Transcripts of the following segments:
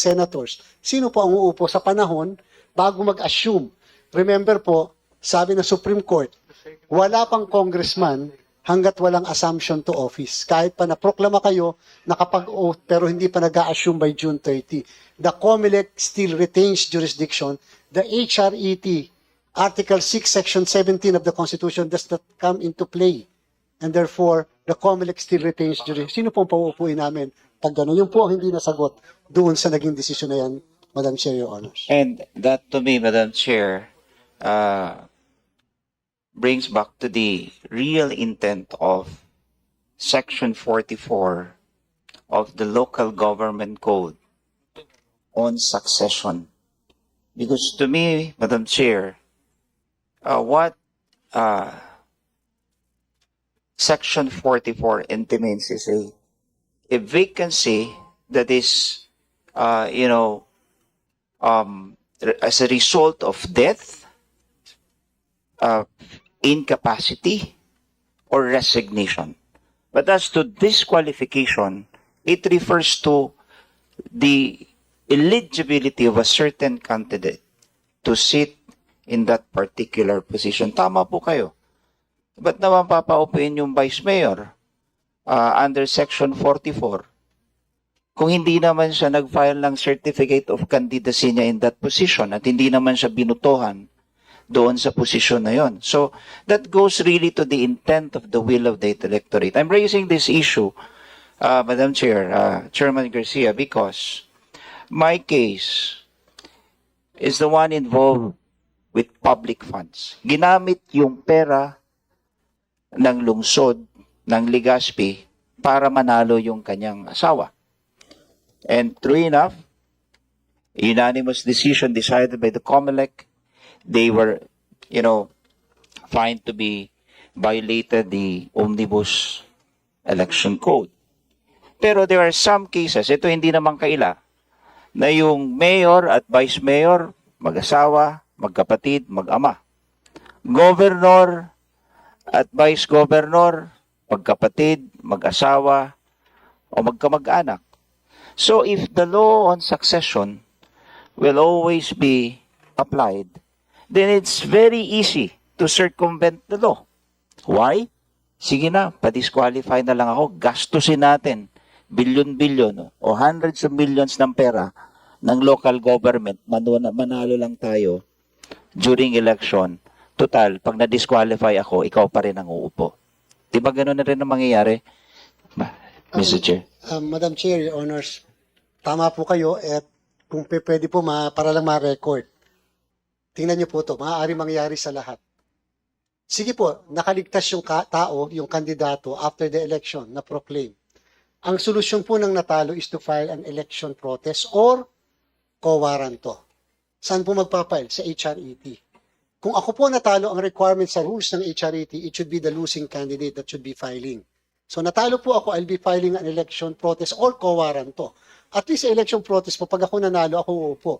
senators. Sino po ang uupo sa panahon bago mag-assume? Remember po, sabi ng Supreme Court, wala pang congressman hanggat walang assumption to office. Kahit pa naproklama kayo, nakapag-oath, pero hindi pa nag-assume by June 30. The COMELEC still retains jurisdiction. The HRET, Article 6, Section 17 of the Constitution does not come into play. And therefore, the COMELEC still retains jurisdiction. Sino po ang pauupuin namin pag gano'n? Yung po ang hindi nasagot doon sa naging desisyon na yan, Madam Chair, Your Honors. And that to me, Madam Chair, uh, brings back to the real intent of Section 44 of the Local Government Code on succession. Because to me, Madam Chair, uh, what uh, Section 44 intimates is a, a vacancy that is, uh, you know, um, as a result of death, uh, incapacity, or resignation. But as to disqualification, it refers to the eligibility of a certain candidate to sit in that particular position. Tama po kayo. Ba't naman yung vice mayor uh, under section 44? kung hindi naman siya nag-file ng certificate of candidacy niya in that position at hindi naman siya binutohan doon sa posisyon na yon. So, that goes really to the intent of the will of the electorate. I'm raising this issue, uh, Madam Chair, uh, Chairman Garcia, because my case is the one involved with public funds. Ginamit yung pera ng lungsod, ng Ligaspi, para manalo yung kanyang asawa. And true enough, unanimous decision decided by the COMELEC, they were, you know, found to be violated the omnibus election code. Pero there are some cases, ito hindi naman kaila, na yung mayor at vice mayor, mag-asawa, magkapatid, mag-ama. Governor at vice governor, magkapatid, mag-asawa, o magkamag-anak. So if the law on succession will always be applied, then it's very easy to circumvent the law. Why? Sige na, pa-disqualify na lang ako. Gastusin natin billion-billion o hundreds of millions ng pera ng local government. Manalo, manalo lang tayo during election. Total, pag na-disqualify ako, ikaw pa rin ang uupo. Di ba ganun na rin ang mangyayari? Ma- Mr. Chair. Um, Madam Chair, Your Honors, tama po kayo at kung pwede po ma, para lang ma-record. Tingnan niyo po to, maaari mangyari sa lahat. Sige po, nakaligtas yung ka- tao, yung kandidato after the election na proclaim. Ang solusyon po ng natalo is to file an election protest or co-warranto. Saan po magpapile? Sa HRET. Kung ako po natalo, ang requirement sa rules ng HRET, it should be the losing candidate that should be filing. So natalo po ako, I'll be filing an election protest or co-warranto. At least sa election protest po, pag ako nanalo, ako uupo.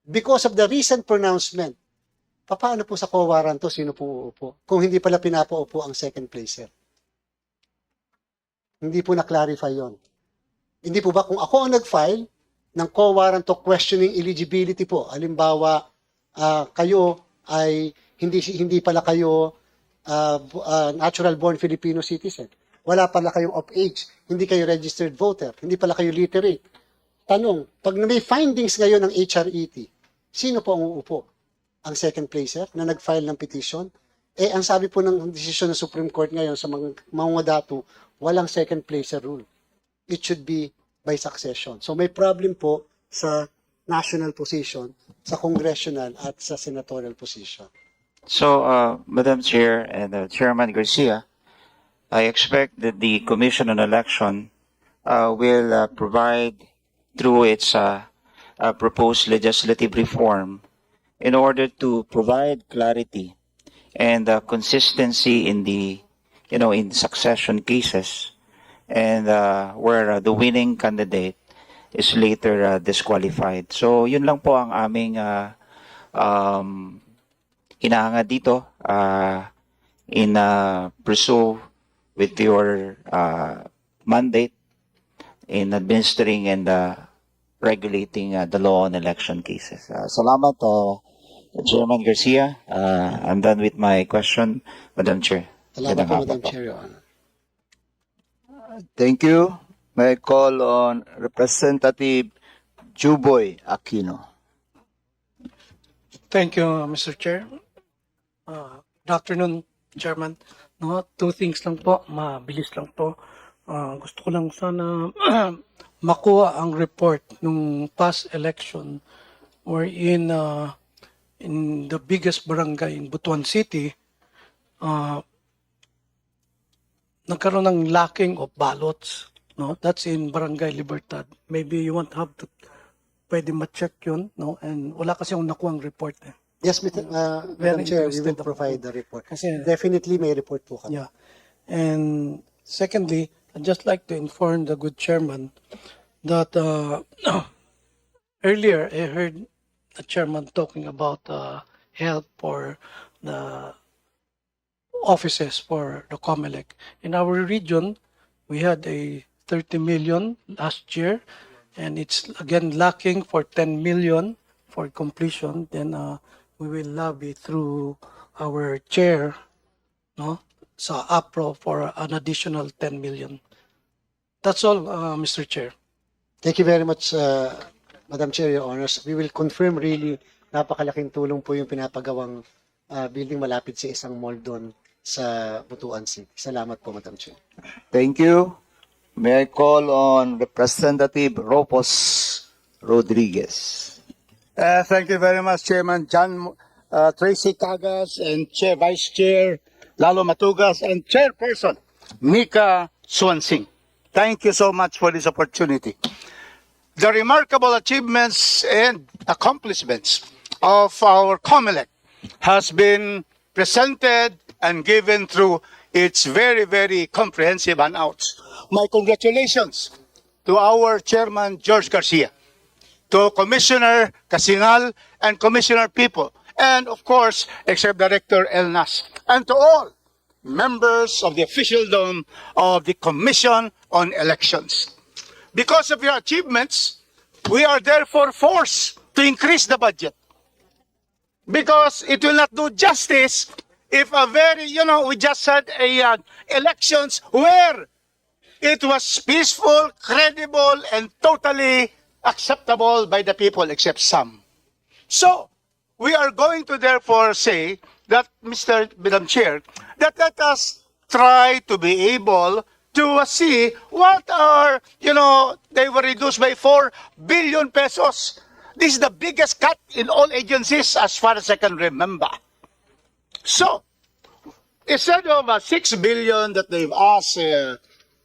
Because of the recent pronouncement, paano po sa co-warranto, sino po uupo? Kung hindi pala pinapaupo ang second placer. Hindi po na-clarify yon. Hindi po ba, kung ako ang nag-file ng co-warranto questioning eligibility po, halimbawa, ah, kayo ay hindi hindi pala kayo bu- ah, natural born Filipino citizen. Wala pala kayong of age, hindi kayo registered voter, hindi pala kayo literate. Tanong, pag may findings ngayon ng HRET, sino po ang uupo? Ang second placer na nag-file ng petition? Eh, ang sabi po ng desisyon ng Supreme Court ngayon sa mga, mga datu, walang second placer rule. It should be by succession. So may problem po sa national position, sa congressional at sa senatorial position. So, uh, Madam Chair and uh, Chairman Garcia, I expect that the Commission on Election uh, will uh, provide through its uh, uh, proposed legislative reform in order to provide clarity and uh, consistency in the, you know, in succession cases and uh, where uh, the winning candidate is later uh, disqualified. So, yun lang po ang aming uh, um, hinahangad dito uh, in uh, pursue with your uh, mandate in administering and uh, regulating uh, the law on election cases. Uh, salamat, uh, Chairman Garcia. Uh, I'm done with my question, Madam Chair. Salamat po, Madam. Chair, Your Honor. Thank you. May call on Representative Juboy Aquino. Thank you, Mr. Chair. Uh, good afternoon, Chairman. No, two things lang po, mabilis lang po. Uh, gusto ko lang sana makuha ang report nung past election wherein uh, in the biggest barangay in Butuan City, uh, nagkaroon ng lacking of ballots. No, that's in Barangay Libertad. Maybe you won't have to pwede ma-check yun, no? And wala kasi akong nakuha report eh. Yes, Mr. Uh, Madam Very Chair, we will interested ako. provide the report. Kasi- Definitely may report po kami. Yeah. And secondly, I'd just like to inform the good chairman that uh, earlier I heard the chairman talking about uh, help for the offices for the COMELEC. In our region, we had a 30 million last year, and it's again lacking for 10 million for completion. Then uh, we will lobby through our chair no sa APRO for an additional 10 million. That's all, uh, Mr. Chair. Thank you very much, uh, Madam Chair, Your Honors. We will confirm really napakalaking tulong po yung pinapagawang uh, building malapit sa isang mall doon sa Butuan City. Salamat po, Madam Chair. Thank you. May I call on Representative Ropos Rodriguez. Uh, thank you very much, Chairman John uh, Tracy Cagas and Chair Vice Chair Lalo Matugas and Chairperson Mika Swansing. Thank you so much for this opportunity. The remarkable achievements and accomplishments of our COMELEC has been presented and given through its very, very comprehensive handouts. My congratulations to our Chairman George Garcia to Commissioner Casinal and Commissioner People, and of course, Executive Director El Nas, and to all members of the officialdom of the Commission on Elections. Because of your achievements, we are therefore forced to increase the budget. Because it will not do justice if a very, you know, we just had a uh, elections where it was peaceful, credible, and totally acceptable by the people except some. So, we are going to therefore say that, Mr. Madam Chair, that let us try to be able to uh, see what are, you know, they were reduced by 4 billion pesos. This is the biggest cut in all agencies as far as I can remember. So, instead of uh, 6 billion that they've asked, uh,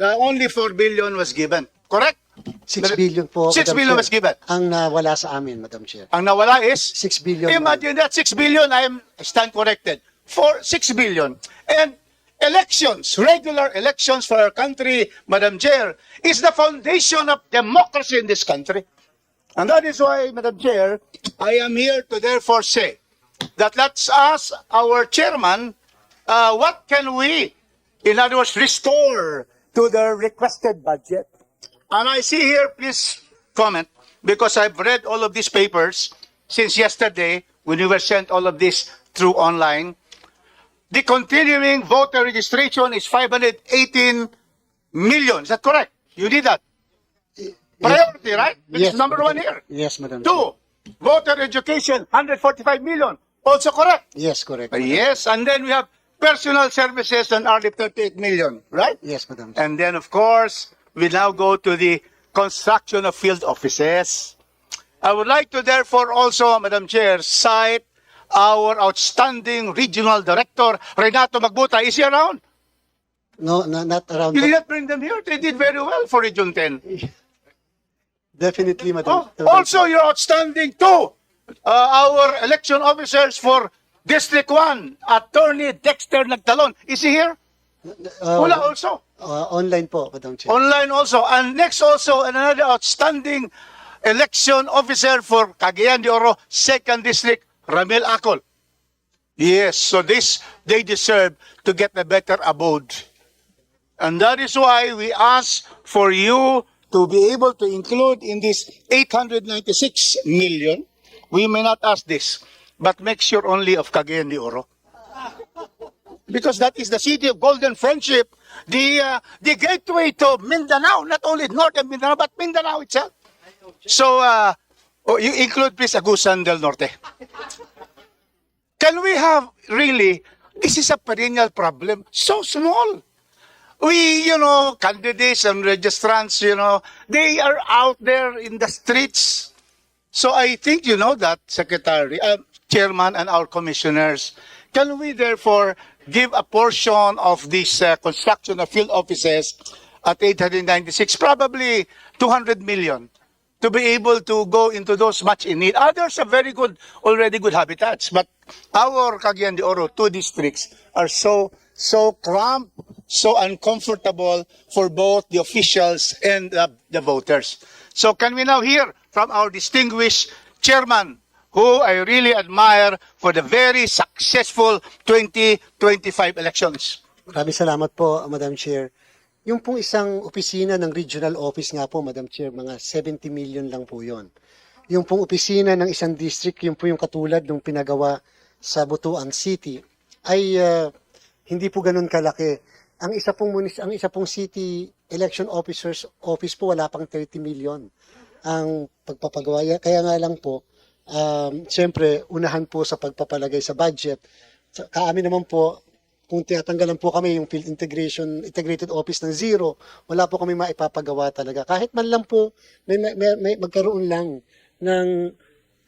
uh, only 4 billion was given. Correct? 6 billion po, 6 Madam billion Chair, was given. ang nawala sa amin, Madam Chair. Ang nawala is 6 billion. Imagine that 6 billion, I am I stand corrected. For 6 billion. And elections, regular elections for our country, Madam Chair, is the foundation of democracy in this country. And that is why, Madam Chair, I am here to therefore say that let's ask our chairman, uh, what can we, in other words, restore to the requested budget? And I see here, please comment, because I've read all of these papers since yesterday when we were sent all of this through online. The continuing voter registration is 518 million. Is that correct? You need that. Priority, right? Which Yes. is number one here. Yes, Madam Chair. Two, voter education, 145 million. Also correct. Yes, correct. Uh, Yes, and then we have personal services and early 38 million, right? Yes, Madam Chair. And then, of course, we now go to the construction of field offices. I would like to therefore also, Madam Chair, cite our outstanding regional director, Renato Magbuta. Is he around? No, no, not around. You did not bring them here. They did very well for Region 10. Definitely, Madam. Oh, also, you're outstanding too. Uh, our election officers for District 1, Attorney Dexter Nagtalon. Is he here? Uh, Wala also. uh, online po, Madam Chair. Online also. And next also, another outstanding election officer for Cagayan de Oro, 2nd District, Ramil Acol. Yes, so this, they deserve to get a better abode. And that is why we ask for you to be able to include in this 896 million, we may not ask this, but make sure only of Cagayan de Oro. Because that is the city of golden friendship, the uh, the gateway to Mindanao, not only northern Mindanao, but Mindanao itself. So, uh, oh, you include please Agusan del Norte. Can we have really, this is a perennial problem, so small. We, you know, candidates and registrants, you know, they are out there in the streets. So I think you know that, Secretary, uh, Chairman, and our commissioners. Can we therefore give a portion of this uh, construction of field offices at 896, probably 200 million, to be able to go into those much in need. Others are very good, already good habitats, but our Cagayan de Oro, two districts, are so, so cramped, so uncomfortable for both the officials and uh, the voters. So can we now hear from our distinguished chairman, who I really admire for the very successful 2025 elections? Maraming salamat po, Madam Chair. Yung pong isang opisina ng regional office nga po, Madam Chair, mga 70 million lang po yon. Yung pong opisina ng isang district, yung po yung katulad ng pinagawa sa Butuan City, ay ah, hindi po ganun kalaki. Ang isa pong munis, ang isa pong city election officers office po wala pang 30 million ang pagpapagawa. Kaya nga lang po, um, siyempre, unahan po sa pagpapalagay sa budget. Sa, kaamin naman po, kung tinatanggalan po kami yung field integration, integrated office ng zero, wala po kami maipapagawa talaga. Kahit man lang po, may, may, may, magkaroon lang ng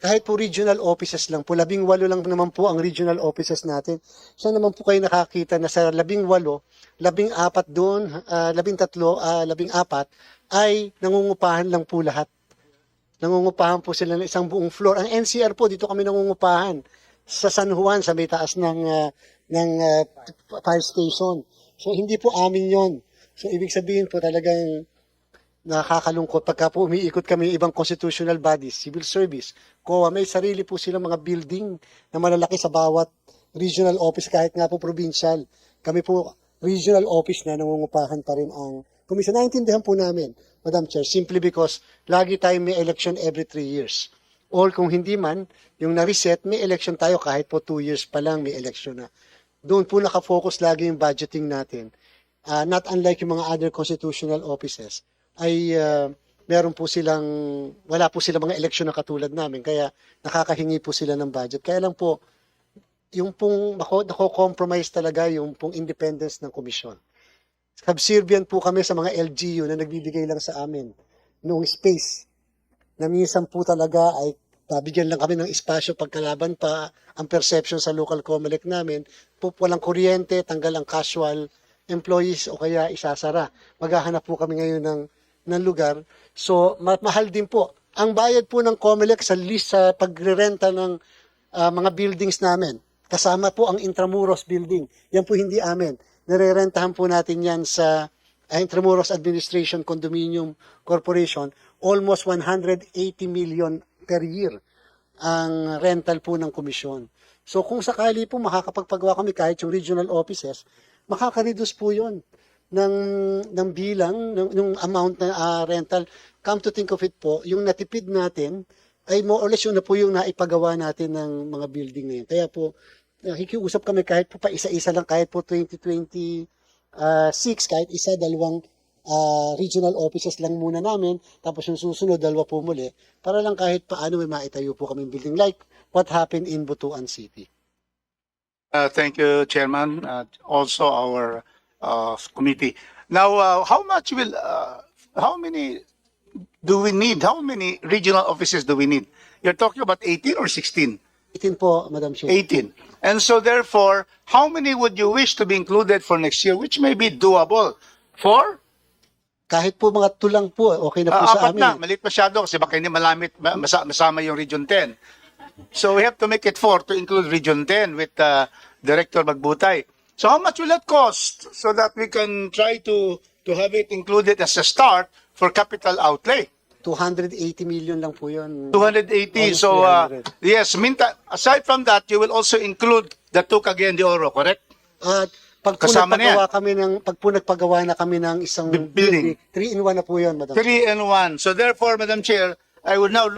kahit po regional offices lang po, labing walo lang naman po ang regional offices natin. Saan naman po kayo nakakita na sa labing walo, labing apat doon, ah, labing tatlo, ah, labing apat, ay nangungupahan lang po lahat. Nangungupahan po sila ng isang buong floor. Ang NCR po, dito kami nangungupahan sa San Juan, sa may taas ng, ah, ng ah, fire station. So, hindi po amin yon. So, ibig sabihin po talagang nakakalungkot pagka po umiikot kami ibang constitutional bodies, civil service, COA, may sarili po silang mga building na malalaki sa bawat regional office kahit nga po provincial. Kami po regional office na nangungupahan pa rin ang komisyon. Naintindihan po namin, Madam Chair, simply because lagi tayo may election every three years. Or kung hindi man, yung na-reset, may election tayo kahit po two years pa lang may election na. Doon po nakafocus lagi yung budgeting natin. Ah, not unlike yung mga other constitutional offices, ay ah, meron po silang, wala po silang mga eleksyon na katulad namin, kaya nakakahingi po sila ng budget. Kaya lang po, yung pong nako, nako-compromise talaga yung pong independence ng komisyon. Subservient po kami sa mga LGU na nagbibigay lang sa amin noong space na minsan po talaga ay babigyan lang kami ng espasyo pagkalaban pa ang perception sa local COMELEC namin, po walang kuryente, tanggal ang casual employees o kaya isasara. Maghahanap po kami ngayon ng, ng lugar. So, ma- mahal din po. Ang bayad po ng COMELEC sa list sa pagrerenta ng ah, mga buildings namin, kasama po ang Intramuros building. Yan po hindi amin. Nirerentahan po natin yan sa ah, Intramuros Administration Condominium Corporation, almost 180 million per year ang rental po ng komisyon. So kung sakali po makakapagpagawa kami kahit yung regional offices, makaka-reduce po yun ng, ng bilang, ng, ng amount na ah, rental. Come to think of it po, yung natipid natin ay more or less yun na po yung naipagawa natin ng mga building na yun. Kaya po, nakikiusap kami kahit po pa isa-isa lang, kahit po 2026, kahit isa, dalawang ah, regional offices lang muna namin, tapos yung susunod, dalawa po muli, para lang kahit paano may maitayo po kami building like what happened in Butuan City. Uh, thank you, Chairman, uh, also our uh, committee. Now, uh, how much will, uh, how many do we need? How many regional offices do we need? You're talking about 18 or 16? 18 po, Madam Chair. 18. And so therefore, how many would you wish to be included for next year, which may be doable? Four? Kahit po mga tulang po, okay na po Ah, sa apat amin. na, maliit masyado kasi baka hindi malamit, ma- masa- masama yung Region 10. So we have to make it four to include Region 10 with uh, Director Magbutay. So how much will that cost so that we can try to to have it included as a start for capital outlay? 280 million lang po yun. 280. Almost So uh, 300. yes, minta, aside from that, you will also include the two Cagayan de Oro, correct? At Pag po Kasama na nagpagawa kami ng, pag po nagpagawa na kami ng isang The building. three in one na po yun, Madam. Three and one. So therefore, Madam Chair, I would now